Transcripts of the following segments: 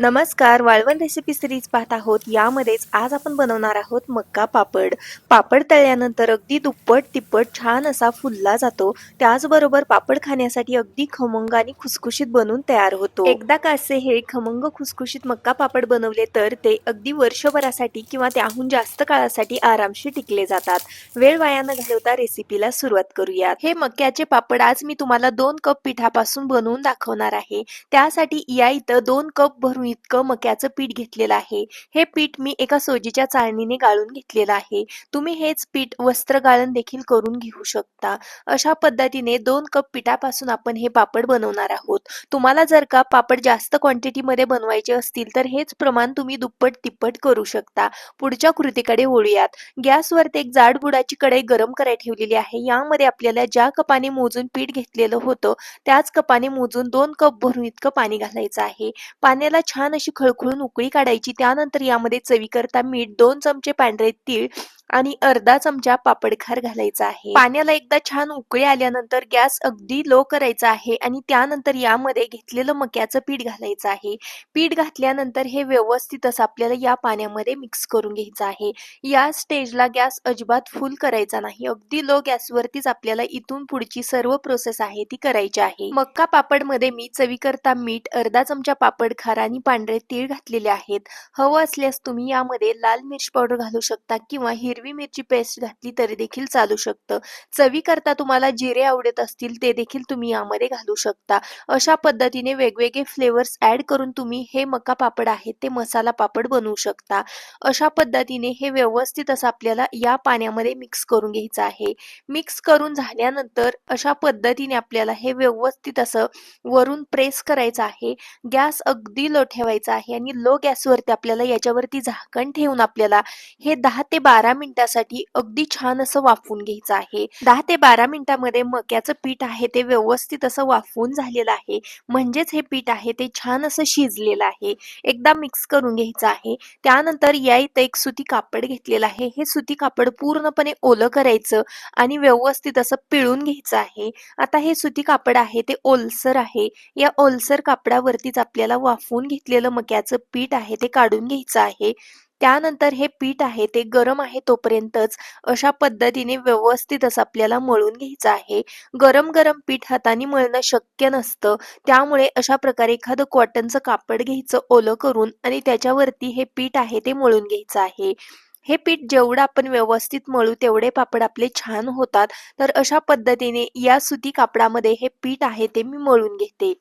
नमस्कार वाळवण recipe series पाहत आहोत. यामध्येच आज आपण बनवणार आहोत मक्का पापड. पापड तळल्यानंतर अगदी दुप्पट तिप्पट छान असा फुलला जातो. त्याचबरोबर पापड खाण्यासाठी अगदी खमंग आणि खुसखुशीत बनून तयार होतो. एकदा का असे हे खमंग खुसखुशीत मक्का पापड बनवले तर ते अगदी वर्षभरासाठी किंवा त्याहून जास्त काळासाठी आरामशी टिकले जातात. वेळ वाया न घालवता रेसिपीला सुरुवात करूयात. हे मक्याचे पापड आज मी तुम्हाला दोन कप पिठापासून बनवून दाखवणार आहे. त्यासाठी या इथं दोन कप भरून इतकं मक्याचं पीठ घेतलेलं आहे. हे पीठ मी एका सोजीच्या चाळणीने गाळून घेतलेलं आहे. तुम्ही हेच पीठ वस्त्र गाळण देखील करून घेऊ शकता. अशा पद्धतीने दोन कप पिठापासून आपण हे पापड बनवणार आहोत. तुम्हाला जर का पापड जास्त क्वांटिटीमध्ये बनवायचे असतील तर हेच प्रमाण तुम्ही दुप्पट तिप्पट करू शकता. पुढच्या कृतीकडे वळूयात. गॅसवरती एक जाड बुडाची कढई गरम करायला ठेवलेली आहे. यामध्ये आपल्याला ज्या कपाने मोजून पीठ घेतलेलं होतं त्याच कपाने मोजून दोन कप भरून इतकं पाणी घालायचं आहे. पाण्याला छान अशी खळखळून उकळी काढायची. त्यानंतर यामध्ये चवीकरता मीठ दोन चमचे पांढरे तीळ आणि अर्धा चमचा पापडखार घालायचा आहे. पाण्याला एकदा छान उकळी आल्यानंतर गॅस अगदी लो करायचा आहे आणि त्यानंतर यामध्ये घेतलेलं मक्याचं पीठ घालायचं आहे. पीठ घातल्यानंतर हे व्यवस्थितच आपल्याला या पाण्यामध्ये मिक्स करून घ्यायचं आहे. या स्टेजला गॅस अजिबात फुल करायचा नाही. अगदी लो गॅसवरतीच आपल्याला इथून पुढची सर्व प्रोसेस आहे ती करायची आहे. मक्का पापडमध्ये मी चवीकरता मीठ अर्धा चमचा पापड खार आणि पांढरे तीळ घातलेले आहेत. हवं असल्यास तुम्ही यामध्ये लाल मिरची पावडर घालू शकता किंवा हिरवी मिरची पेस्ट घातली तरी देखील चालू शकतं. चवीकरता तुम्हाला जिरे आवडत असतील ते देखील तुम्ही यामध्ये घालू शकता. अशा पद्धतीने वेगवेगळे फ्लेवर्स ऍड करून तुम्ही हे मका पापड आहेत ते मसाला पापड बनवू शकता. अशा पद्धतीने हे व्यवस्थित असं आपल्याला या पाण्यामध्ये मिक्स करून घ्यायचं आहे. मिक्स करून झाल्यानंतर अशा पद्धतीने आपल्याला हे व्यवस्थित असं वरून प्रेस करायचं आहे. गॅस अगदी लोठ्या ठेवायचा आहे आणि लो गॅसवरती आपल्याला याच्यावरती झाकण ठेवून आपल्याला हे दहा ते बारा मिनिटासाठी अगदी छान असं वाफवून घ्यायचं आहे. दहा ते बारा मिनिटामध्ये मक्याचं पीठ आहे ते व्यवस्थित असं वाफवून झालेलं आहे. म्हणजेच हे पीठ आहे ते छान असं शिजलेलं आहे. एकदा मिक्स करून घ्यायचं आहे. त्यानंतर या इथं एक सुती कापड घेतलेलं आहे. हे सुती कापड पूर्णपणे ओलं करायचं आणि व्यवस्थित असं पिळून घ्यायचं आहे. आता हे सुती कापड आहे ते ओलसर आहे. या ओलसर कापडावरतीच आपल्याला वाफवून घेतलेलं मक्याचं पीठ आहे ते काढून घ्यायचं आहे. त्यानंतर हे पीठ आहे ते गरम आहे तोपर्यंतच अशा पद्धतीने व्यवस्थित असं आपल्याला मळून घ्यायचं आहे. गरम गरम पीठ हाताने मळणं शक्य नसतं. त्यामुळे अशा प्रकारे एखादं कॉटनचं कापड घ्यायचं ओलं करून आणि त्याच्यावरती हे पीठ आहे ते मळून घ्यायचं आहे. हे पीठ जेवढं आपण व्यवस्थित मळू तेवढे पापड आपले छान होतात. तर अशा पद्धतीने या सुती कापडामध्ये हे पीठ आहे ते मी मळून घेते.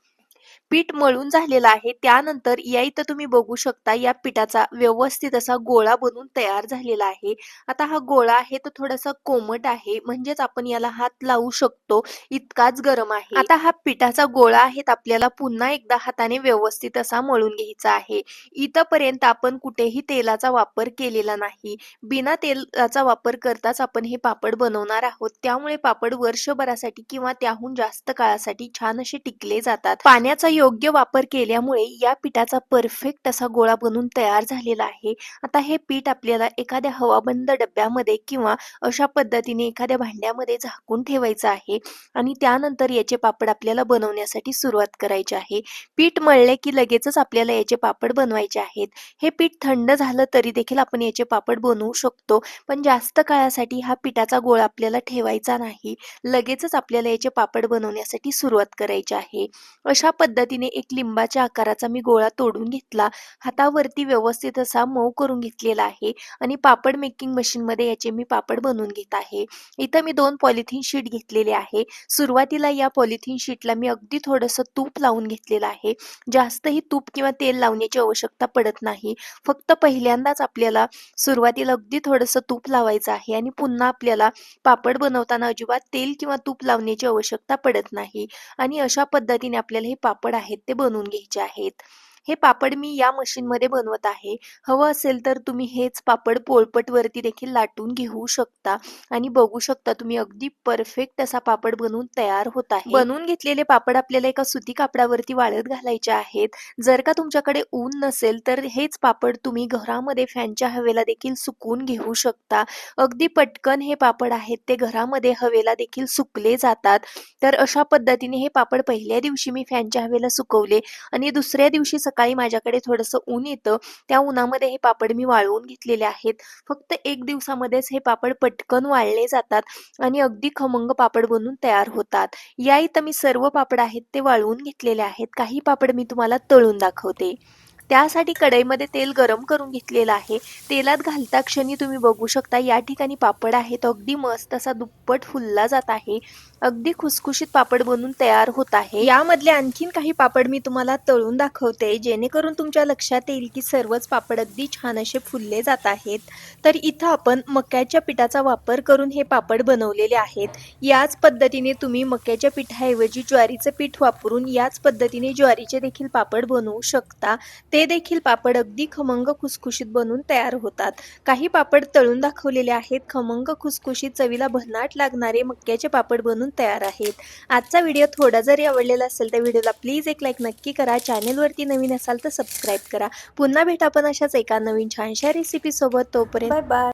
पीठ मळून झालेलं आहे. त्यानंतर या इथं तुम्ही बघू शकता या पिठाचा व्यवस्थित असा गोळा बनून तयार झालेला आहे. आता हा गोळा आहे तो थोडासा कोमट आहे म्हणजेच आपण याला हात लावू शकतो. इतकाच गरम आहे. आता हा पिठाचा गोळा आहे आपल्याला पुन्हा एकदा हाताने व्यवस्थित असा मळून घ्यायचा आहे. इथपर्यंत आपण कुठेही तेलाचा वापर केलेला नाही. बिना तेलाचा वापर करताच आपण हे पापड बनवणार आहोत. त्यामुळे पापड वर्षभरासाठी किंवा त्याहून जास्त काळासाठी छान असे टिकले जातात. पाण्याचा योग्य वापर केल्यामुळे या पिठाचा परफेक्ट असा गोळा बनून तयार झालेला आहे. आता हे पीठ आपल्याला एखाद्या हवाबंद डब्यामध्ये किंवा अशा पद्धतीने एखाद्या भांड्यामध्ये झाकून ठेवायचं आहे आणि त्यानंतर याचे पापड आपल्याला बनवण्यासाठी सुरुवात करायची आहे. पीठ मळले की लगेचच आपल्याला याचे पापड बनवायचे आहेत. हे पीठ थंड झालं तरी देखील आपण याचे पापड बनवू शकतो पण जास्त काळासाठी हा पिठाचा गोळा आपल्याला ठेवायचा नाही. लगेचच आपल्याला याचे पापड बनवण्यासाठी सुरुवात करायची आहे. अशा पद्धती पद्धतीने एक लिंबाच्या आकाराचा मी गोळा तोडून घेतला. हातावरती व्यवस्थित असा मऊ करून घेतलेला आहे आणि पापड मेकिंग मशीन मध्ये याचे मी पापड बनवून घेत आहे. इथं मी दोन पॉलिथिन शीट घेतलेले आहे. सुरुवातीला या पॉलिथिन शीटला मी अगदी थोडंसं तूप लावून घेतलेलं आहे. जास्तही तूप किंवा तेल लावण्याची आवश्यकता पडत नाही. फक्त पहिल्यांदाच आपल्याला सुरुवातीला अगदी थोडंसं तूप लावायचं आहे आणि पुन्हा आपल्याला पापड बनवताना अजिबात तेल किंवा तूप लावण्याची आवश्यकता पडत नाही. आणि अशा पद्धतीने आपल्याला हे पापड आहेत ते बनवून घ्यायचे आहेत. हे पापड मी या मशीनमध्ये बनवत आहे. हवं असेल तर तुम्ही हेच पापड पोळपटवरती देखील लाटून घेऊ शकता आणि बघू शकता तुम्ही अगदी परफेक्ट असा पापड बनवून तयार होत आहे. बनवून घेतलेले पापड आपल्याला एका सुती कापडावरती वाळत घालायचे आहेत. जर का तुमच्याकडे ऊन नसेल तर हेच पापड तुम्ही घरामध्ये फॅनच्या हवेला देखील सुकून घेऊ शकता. अगदी पटकन हे पापड आहेत ते घरामध्ये हवेला देखील सुकले जातात. तर अशा पद्धतीने हे पापड पहिल्या दिवशी मी फॅनच्या हवेला सुकवले आणि दुसऱ्या दिवशी सकाळी माझ्याकडे थोडंसं ऊन येतं त्या उन्हामध्ये हे पापड मी वाळवून घेतलेले आहेत. फक्त एक दिवसामध्येच हे पापड पटकन वाळले जातात आणि अगदी खमंग पापड बनून तयार होतात. या इथं मी सर्व पापड आहेत ते वाळवून घेतलेले आहेत. काही पापड मी तुम्हाला तळून दाखवते. त्यासाठी कढईमध्ये तेल गरम करून घेतलेलं आहे. तेलात घालता क्षणी तुम्ही बघू शकता या ठिकाणी पापड आहेत. अगदी मस्त असा दुप्पट फुलला जात आहे. अगदी खुसखुशीत पापड बनून तयार होत आहे. यामधले आणखीन काही पापड मी तुम्हाला तळून दाखवते जेणेकरून तुमच्या लक्षात येईल की सर्वच पापड अगदी छान असे फुलले जात आहेत. तर इथं आपण मक्याच्या पिठाचा वापर करून हे पापड बनवलेले आहेत. याच पद्धतीने तुम्ही मक्याच्या पिठाऐवजी ज्वारीचं पीठ वापरून याच पद्धतीने ज्वारीचे देखील पापड बनवू शकता. ते देखील पापड अगदी खमंग खुसखुशीत बनून तयार होतात. काही पापड तळून दाखवलेले आहेत. खमंग खुसखुशीत चवीला भन्नाट लागणारे मक्याचे पापड बनून तयार आहेत. आजचा व्हिडिओ थोडा जरी आवडलेला असेल तर व्हिडिओला प्लीज एक लाईक नक्की करा. चॅनेलवरती नवीन असाल तर सबस्क्राईब करा. पुन्हा भेटा आपण अशाच एका नवीन छानशा रेसिपी सोबत. तोपर्यंत बाय बाय